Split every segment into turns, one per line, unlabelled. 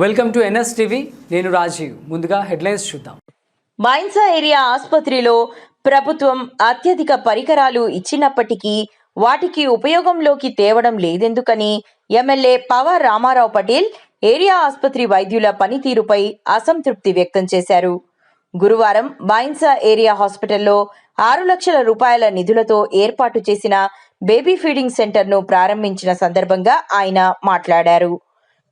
Welcome to NS TV. నేను రాజీవ్. ముందుగా headlines చూద్దాం.
మైన్సా ఏరియా ఆసుపత్రిలో ప్రభుత్వం అత్యధిక పరికరాలు ఇచ్చినప్పటికీ వాటికి ఉపయోగంలోకి తేవడం లేదెందుకని MLA power Ramarao Patel area ఆసుపత్రి వైద్యుల పనితీరుపై అసంతృప్తి వ్యక్తం చేశారు. గురువారం మైన్సా ఏరియా హాస్పిటల్లో ఆరు లక్షల రూపాయల నిధులతో ఏర్పాటు చేసిన బేబీ ఫీడింగ్ సెంటర్ను ప్రారంభించిన సందర్భంగా ఆయన మాట్లాడారు.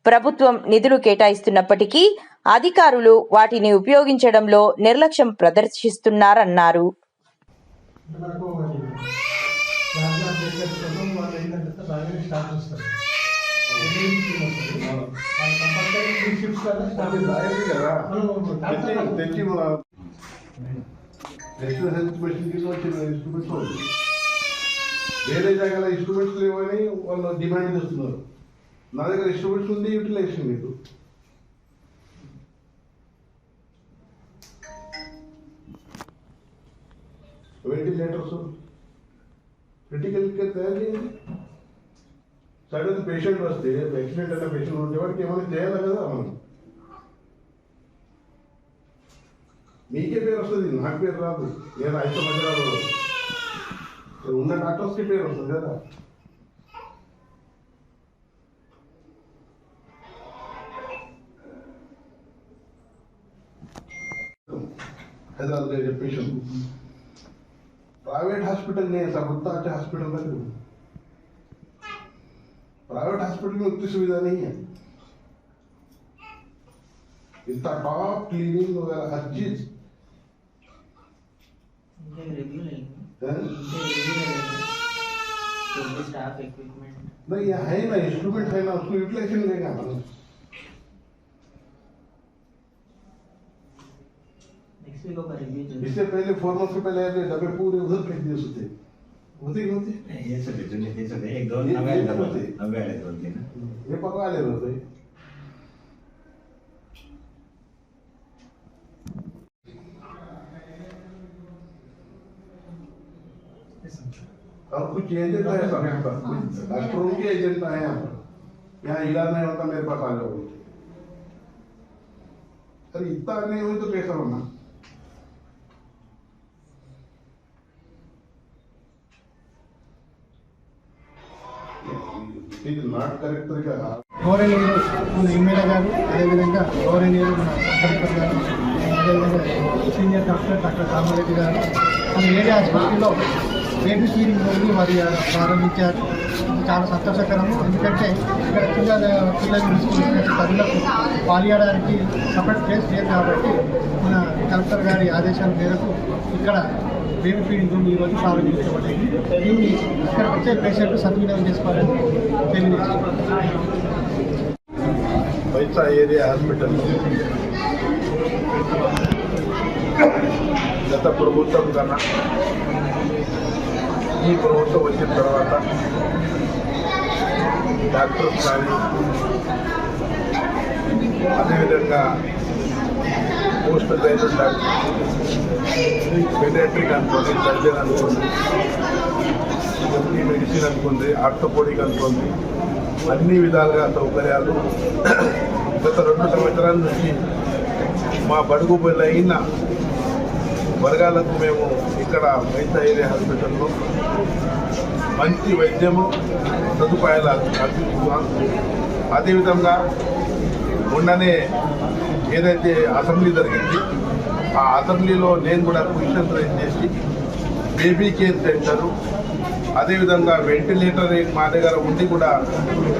ప్రభుత్వం నిధులు కేటాయిస్తున్నప్పటికీ అధికారులు వాటిని ఉపయోగించడంలో నిర్లక్ష్యం ప్రదర్శిస్తున్నారన్నారు.
వేరే జాగాల ఇన్స్ట్రుమెంట్స్ లేవని వాళ్ళు డిమాండ్ చేస్తున్నారు. నా దగ్గర ఇష్టపడుతుంది ఉంది యూటిలైజేషన్ లేదు. వెంటిలేటర్స్ క్రిటికల్ కేర్ తయారు చేయండి. సడన్ పేషెంట్ వస్తే యాక్సిడెంట్ అయిన పేషెంట్ ఉంటే వాడికి ఏమైనా చేయాలి కదా మనం? మీకే పేరు వస్తుంది నాకు పేరు రాదు. నేను ఐదు రాదు ఉన్న డాక్టర్స్కి పేరు వస్తుంది కదా. हैदराबाद गए जब पेशेंट प्राइवेट हॉस्पिटल ने ऐसा उतना अच्छा हॉस्पिटल लग रहा प्राइवेट हॉस्पिटल में उतनी सुविधा नहीं है। इतना टॉप क्लीनिंग वगैरह हर चीज़। नहीं है। ना इंस्ट्रूमेंट है ना उसको यूटिलाइजेशन देगा अपन
नेक्स्ट वीक का रिव्यू जो
इससे पहले फोर मंथ से पहले ऐसे डब्बे पूरे उधर फेंक दिए होते होते होते
जुने ते सगळे एक आल्या
होते.
नव्या आल्या दोन तीन
हे परवा आले होते और कुछ एजेंट है सब यहाँ पर कुछ डॉक्टरों के एजेंट है। यहाँ पर यहाँ इलाज नहीं होता मेरे पास आ जाओ। अरे इतना नहीं हुई तो कैसा होना? ఇది నాట్ కరెక్ట్
గౌరవనీయులు మన ఎమ్మెల్యే గారు అదేవిధంగా గౌరవనీయులు మన కలెక్టర్ గారు అదేవిధంగా సీనియర్ డాక్టర్ డాక్టర్ రామారెడ్డి గారు మన ఏరియా ఆసుపత్రిలో బేబీ ఫీడింగ్ రోజు మరి ప్రారంభించారు. చాలా సంతోషకరము. ఎందుకంటే ఇక్కడ పిల్లల పిల్లలు తీసుకునే తల్లులకు పాలియడానికి సపరేట్ ప్లేస్ లేదు కాబట్టి మన కలెక్టర్ గారి ఆదేశాల మేరకు ఇక్కడ బేబీ ఫీడింగ్ రూమ్ ఈరోజు ప్రారంభించబడింది దీన్ని ఇక్కడ వచ్చే పేషెంట్ సద్వినియోగం చేసుకోవాలని తెలియజేస్తున్నాను
ఏరియా హాస్పిటల్. గత ప్రభుత్వం కన్నా ఈ ప్రభుత్వం వచ్చిన తర్వాత డాక్టర్స్ కానీ అదేవిధంగా పోస్ట్ గ్రాడ్యుయేట్ డాక్టర్ పెడియాట్రిక్ అనుకోండి సర్జన్ అనుకోండి ఎంపీ మెడిసిన్ అనుకోండి ఆర్థోపోడిక్ అనుకోండి అన్ని విధాలుగా సౌకర్యాలు గత రెండు సంవత్సరాల నుంచి మా బడుగు బలైన వర్గాలకు మేము ఇక్కడ మైతా ఏరియా హాస్పిటల్లో మంచి వైద్యము సదుపాయాలు అందిస్తున్నాం అదేవిధంగా మొన్ననే ఏదైతే అసెంబ్లీ జరిగింది ఆ అసెంబ్లీలో నేను కూడా క్వశ్చన్ రైజ్ చేసి బేబీ కేర్ సెంటరు అదేవిధంగా వెంటిలేటర్ మా దగ్గర ఉండి కూడా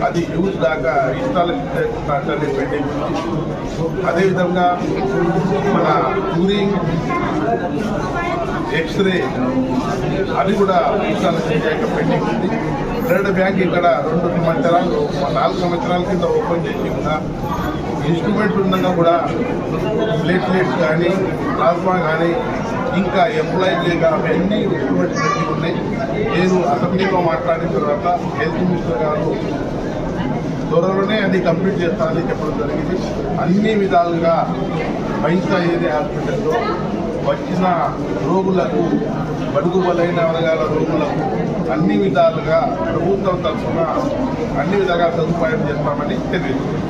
అది యూజ్ దాకా ఇన్స్టాలేషన్ స్టార్ట్ అదేవిధంగా మన టూరింగ్ ఎక్స్రే అది కూడా ఇన్స్టాలేషన్ చేయక పెండింగ్ ఉంది బ్లడ్ బ్యాంక్ ఇక్కడ రెండు సంవత్సరాలు నాలుగు సంవత్సరాల కింద ఓపెన్ చేసి కూడా ఇన్స్ట్రుమెంట్ ఉండగా కూడా ప్లేట్లెట్స్ కానీ ప్లాస్మా కానీ ఇంకా ఎంప్లాయీస్ లేక అవన్నీ ఇన్స్ట్రుమెంట్స్ పెట్టి ఉన్నాయి. నేను అసెంబ్లీలో మాట్లాడిన తర్వాత హెల్త్ మినిస్టర్ గారు త్వరలోనే అది కంప్లీట్ చేస్తానని చెప్పడం జరిగింది. అన్ని విధాలుగా పైసా ఏరియా హాస్పిటల్లో వచ్చిన రోగులకు బడుగు బలైన వర్గాల రోగులకు అన్ని విధాలుగా ప్రభుత్వం తరఫున అన్ని విధాలుగా సదుపాయం చేస్తామని తెలియజేస్తుంది